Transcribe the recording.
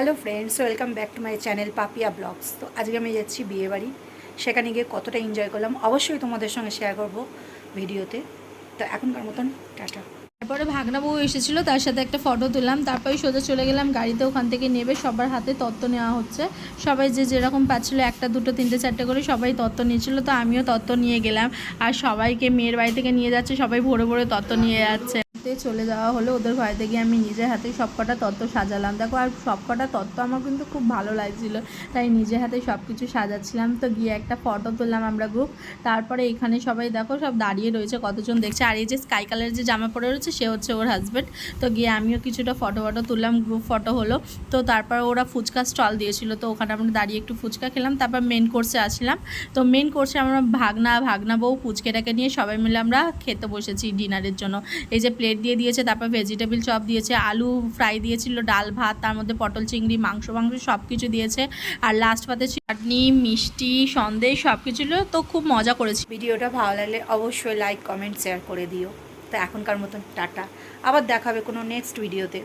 Hello friends, welcome back to my channel Papiya blogs. তো আজকে আমি যাচ্ছি বিয়ে বাড়ি সেখানে গিয়ে কতটা এনজয় করলাম, অবশ্যই তোমাদের সঙ্গে শেয়ার করব ভিডিওতে। তো এখনকার মতন, টাটা। তারপরে ভাগনা বউ এসেছিল, তার সাথে একটা ফটো তুললাম। তারপরে সোজা চলে গেলাম, গাড়িতে ওখান থেকে নেবে, সবার হাতে তত্ত্ব নেওয়া হচ্ছে। সবাই যে যেরকম পাচ্ছিলো, একটা, দুটো, তিনটে, চারটে করে সবাই তত্ত্ব নিয়েছিল। তো আমিও তত্ত্ব নিয়ে গেলাম। আর সবাইকে, মেয়ের বাড়ি থেকে নিয়ে যাচ্ছে, সবাই ভোরে ভোরে তত্ত্ব নিয়ে যাচ্ছে। তে চলে যাওয়া হলো, ওদের বাড়িতে গিয়ে আমি নিজের হাতে সব কটা তত্ত্ব সাজালাম। দেখো, আর সব কটা তত্ত্ব আমার কিন্তু খুব ভালো লাগছিল। তাই নিজের হাতে সব কিছু সাজাচ্ছিলাম। তো গিয়ে একটা ফটো তুললাম আমরা গ্রুপ তারপরে এখানে সবাই দেখো, সব দাঁড়িয়ে রয়েছে, কতজন দেখছে। আর এই যে স্কাই কালারের যে জামা পরে রয়েছে, সে হচ্ছে ওর হাজব্যান্ড তো গিয়ে আমিও কিছুটা ফটো ফটো তুললাম গ্রুপ ফটো হলো। তো তারপর ওরা ফুচকা স্টল দিয়েছিল। তো ওখানে আমরা দাঁড়িয়ে একটু ফুচকা খেলাম। তারপর মেন কোর্সে আসলাম। তো মেন কোর্সে আমরা ভাগনা ভাগনা বউ ফুচকেটাকে নিয়ে সবাই মিলে আমরা খেতে বসেছি ডিনারের জন্য। এই যে প্লেট দিয়ে দিয়েছে, তারপর ভেজিটেবিল চপ দিয়েছে, আলু ফ্রাই দিয়েছিল, ডাল, ভাত, তার মধ্যে পটল, চিংড়ি, মাংস মাংস সব কিছু দিয়েছে। আর লাস্ট পাতে চাটনি, মিষ্টি, সন্দেশ সব কিছু তো খুব মজা করেছি। ভিডিওটা ভালো লাগলে অবশ্যই লাইক কমেন্ট শেয়ার করে দিও। তো এখনকার মতন টাটা। আবার দেখাবে কোনো নেক্সট ভিডিওতে